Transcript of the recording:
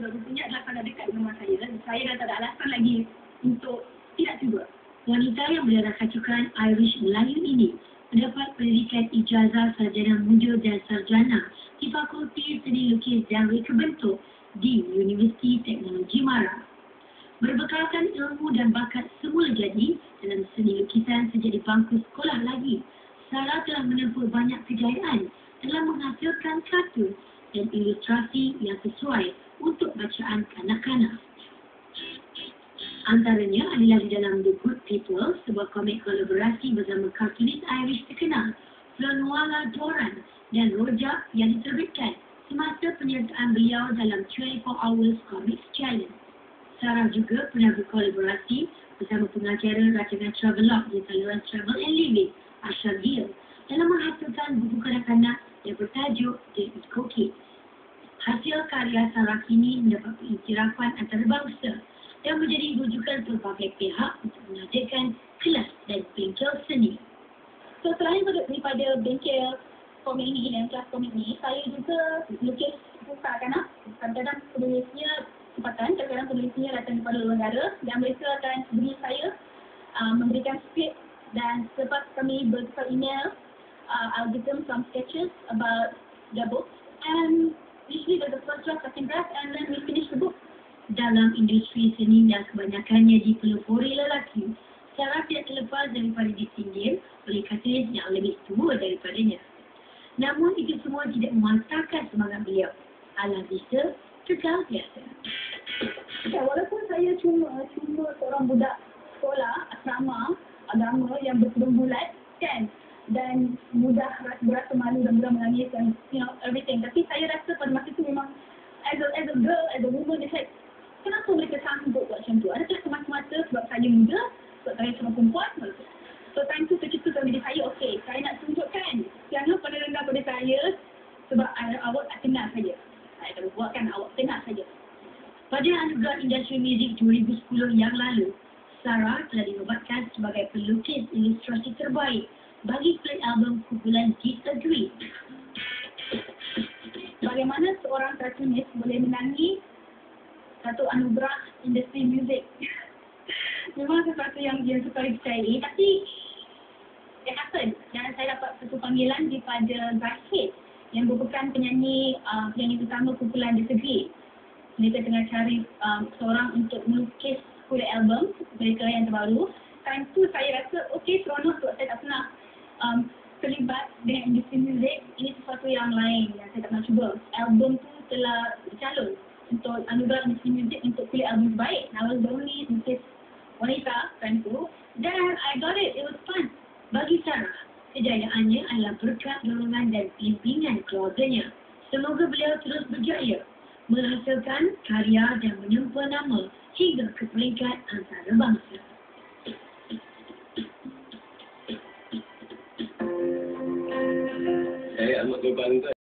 dan rupanya adalah sangat dekat dengan saya. Saya dah tak ada alasan lagi untuk tidak cuba. Wanita yang berdarah kacukan Irish Melayu ini mendapat pendidikan ijazah sarjana muda dan sarjana di Fakulti Seni Lukis dan Reka Bentuk di Universiti Teknologi Mara. Berbekalkan ilmu dan bakat semula jadi dalam seni lukisan sejak di bangku sekolah lagi, Sarah telah menempuh banyak kejayaan dalam menghasilkan kartun dan ilustrasi yang sesuai untuk bacaan kanak-kanak. Antaranya adalah di dalam The Good People, sebuah komik kolaborasi bersama kartunis Irish terkenal, Flanuala Doran dan Rojak yang diterbitkan semasa penyertaan beliau dalam 24 Hours Comics Challenge. Sarah juga pernah berkolaborasi bersama pengacara rancangan Travelog di saluran Travel and Living, Ashraf Gill, dalam menghasilkan buku kanak-kanak yang bertajuk Eco Kids. Hasil karya Sarah kini mendapat pengiktirafan antarabangsa dan menjadi rujukan pelbagai pihak untuk menghadirkan kelas dan bengkel seni. So selain daripada bengkel komik ini dan kelas komik ini, saya juga lukis buku kanak-kanak. Kadang-kadang penulisnya tempatan, kadang-kadang penulisnya datang daripada luar negara dan mereka akan beri saya uh, memberikan skrip dan selepas kami bertukar email, uh, I'll give them some sketches about the book and usually there's the first draft, second draft and then we finish the book. Dalam industri seni yang kebanyakannya dipelopori lelaki, Sarah tidak terlepas daripada disindir oleh kartunis yang lebih tua daripadanya. Namun itu semua tidak mematahkan semangat beliau. Alah bisa, tegal biasa. Ya, walaupun saya cuma cuma seorang budak sekolah asrama agama yang berkerudung bulat kan menangis dan you know everything. Tapi saya rasa pada masa itu memang as a, as a girl as a woman it's like kenapa mereka sanggup buat macam tu? Adakah semata-mata sebab saya muda sebab saya cuma perempuan? So time tu tercipta dalam diri saya okay saya nak tunjukkan jangan pada rendah pada saya sebab awak tak kenal saya saya tak buatkan awak kenal saja. Pada anugerah industri muzik 2010 yang lalu, Sarah telah dinobatkan sebagai pelukis ilustrasi terbaik bagi klip album kumpulan Disagree. Seorang kartunis boleh menangi satu anugerah industri muzik? Memang sesuatu yang dia suka dipercayai, tapi it happened. Dan saya dapat satu panggilan daripada Zahid yang merupakan penyanyi uh, penyanyi utama kumpulan Disagree mereka tengah cari um, seorang untuk melukis kulit album mereka yang terbaru. Time tu saya rasa okey seronok sebab saya tak pernah um, terlibat dengan industri muzik. Ini sesuatu yang lain yang saya tak pernah cuba. Album tu telah dicalon untuk anugerah industri muzik untuk kulit album terbaik. I was the only lukis wanita time tu. Dan I got it. It was fun. Bagi Sarah, kejayaannya adalah berkat dorongan dan bimbingan keluarganya. Semoga beliau terus berjaya menghasilkan karya dan menyumpah nama hingga ke peringkat antarabangsa. everybody